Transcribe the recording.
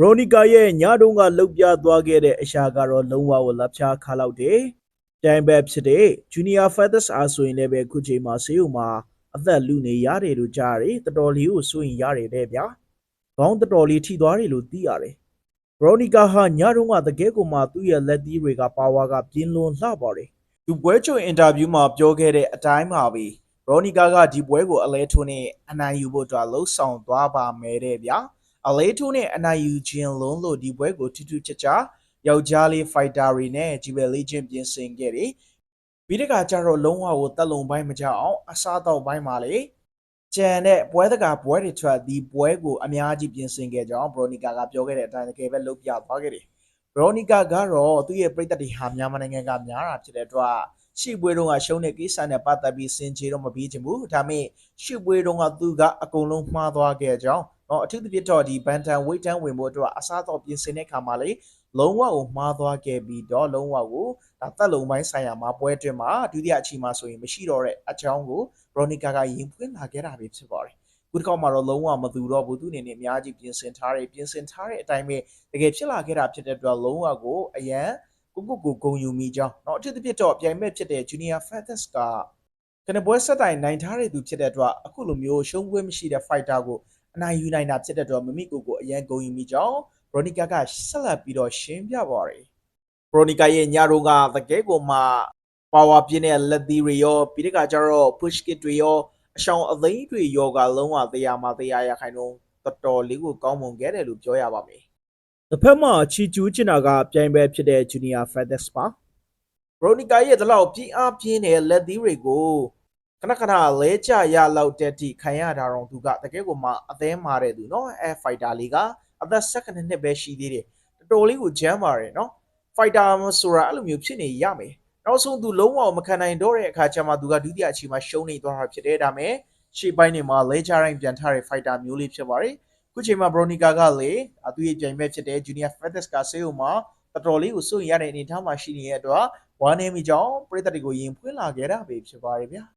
ရိုနီကာရဲ့ညတုန်းကလှုပ်ပြသွားခဲ့တဲ့အရာကတော့လုံးဝကိုလက်ဖြားခါလောက်တယ်။တိုင်ဘက်ဖြစ်တဲ့ Junior Feathers အားဆိုရင်လည်းပဲခုချိန်မှာဆေးရုံမှာအသက်လူနေရတယ်လို့ကြားရတယ်။တော်တော်လေးကိုစိုးရင်ရတယ်တဲ့ဗျာ။ခေါင်းတော်တော်လေးထိသွားတယ်လို့သိရတယ်။ရိုနီကာဟာညတုန်းကတကယ်ကိုမှသူ့ရဲ့လက်သီးတွေကပါဝါကပြင်းလွန်လှပါတယ်။သူပွဲချုပ်အင်တာဗျူးမှာပြောခဲ့တဲ့အတိုင်းပါပဲ။ရိုနီကာကဒီပွဲကိုအလဲထိုးနဲ့အနိုင်ယူဖို့အတွက်လှုံ့ဆော်သွားပါမယ်တဲ့ဗျာ။ အလေးထိုးနဲ့အနိုင်ယူခြင်းလုံးလို့ဒီပွဲကိုထူးထူးခြားခြားယောက်ျားလေးဖိုက်တာတွေနဲ့ဂျီဘယ်လေးချင်းပြင်ဆင်ခဲ့တယ်။ပြီးတဲ့ကကျတော့လုံးဝကိုတက်လုံပိုင်းမကြအောင်အစားတော့ပိုင်းမှာလေကျန်တဲ့ပွဲတကာပွဲတွေထွက်ဒီပွဲကိုအများကြီးပြင်ဆင်ခဲ့ကြအောင်ဘရိုနီကာကပြောခဲ့တဲ့အတိုင်းတကယ်ပဲလုပ်ပြသွားခဲ့တယ်။ဘရိုနီကာကတော့သူ့ရဲ့ပြည်သက်တွေဟာမြန်မာနိုင်ငံကများတာဖြစ်တဲ့အတွက်ရှေ့ပွဲတုန်းကရှုံးတဲ့ကိစ္စနဲ့ပတ်သက်ပြီးစင်ကြေတော့မပြီးချင်ဘူးဒါပေမဲ့ရှေ့ပွဲတုန်းကသူကအကုန်လုံးမှားသွားခဲ့ကြအောင် เนาะအထူးသဖြင့်တော့ဒီဘန်တန်ဝိတ်တန်းဝင်ဖို့အတွက်အစားတော့ပြင်ဆင်တဲ့ခါမှာလေလုံးဝကိုမှားသွားခဲ့ပြီးတော့လုံးဝကိုဒါတက်လုံးပိုင်းဆိုင်ရာမှာပွဲအတွင်းမှာဒုတိယအချိန်မှာဆိုရင်မရှိတော့တဲ့အကြောင်းကိုရိုနီကာကရင်ဖွင့်လာခဲ့တာပဲဖြစ်ပါတယ်ခုတစ်ခေါက်မှာတော့လုံးဝမသူတော့ဘူးသူအနေနဲ့အများကြီးပြင်ဆင်ထားတယ်ပြင်ဆင်ထားတဲ့အတိုင်းပဲတကယ်ဖြစ်လာခဲ့တာဖြစ်တဲ့အတွက်လုံးဝကိုအရန်ကိုကိုကိုဂုံယူမိကြောင်းเนาะအထူးသဖြင့်တော့ပြိုင်မဲ့ဖြစ်တဲ့ Junior Feathers ကကနေပွဲဆက်တိုင်နိုင်ထားတဲ့သူဖြစ်တဲ့အတွက်အခုလိုမျိုးရှုံးပွဲမရှိတဲ့ fighter ကို အနိုင်ယူနိုင်တာဖြစ်တဲ့အတွက်မမိကိုကိုအရန်ဂုံယူမိကြောင်းဘရိုနီကာကဆက်လက်ပြီးတော့ရှင်းပြပါတယ်ဘရိုနီကာရဲ့ညတုန်းကတကယ်ကိုမှပါဝါပြင်းတဲ့လက်သီးတွေရောပြီးတဲ့ကကျတော့ push kick တွေရောအရှောင်အသိန်းတွေရောကလုံးဝတရားမှတရားရခိုင်တော့တော်တော်လေးကိုကောင်းမွန်ခဲ့တယ်လို့ပြောရပါမယ်တစ်ဖက်မှာချီကျူးချင်တာကပြိုင်ပဲဖြစ်တဲ့ Junior Feathers ပါဘရိုနီကာရဲ့ဒီလောက်ပြင်းအားပြင်းတဲ့လက်သီးတွေကို ခဏခဏလဲကြရလောက်တဲ့တိခံရတာတော့သူကတကယ်ကိုမှအသေးမာတဲ့သူနော်အဲဖိုက်တာလေးကအသက်12နှစ်ပဲရှိသေးတယ်တော်တော်လေးကိုဂျမ်းပါတယ်နော်ဖိုက်တာဆိုတာအဲ့လိုမျိုးဖြစ်နေရမယ်နောက်ဆုံးသူလုံးဝမခံနိုင်တော့တဲ့အခါကျမှသူကဒုတိယအချိန်မှာရှုံးနေသွားတာဖြစ်တယ်ဒါမဲ့ရှေ့ပိုင်းနေမှာလဲကြတိုင်းပြန်ထားတဲ့ဖိုက်တာမျိုးလေးဖြစ်ပါတယ်ခုချိန်မှာဘရိုနီကာကလေအသူရဲ့ပြိုင်ဘက်ဖြစ်တဲ့ Junior Fettes ကဆေးုံမှာတော်တော်လေးကိုစွန့်ရတဲ့အနေအထားမှာရှိနေတဲ့အတွက်ဝါနေမိကြောင်းပြည်သက်တွေကိုယင်ဖွင့်လာခဲ့တာပဲဖြစ်ပါတယ်ဗျာ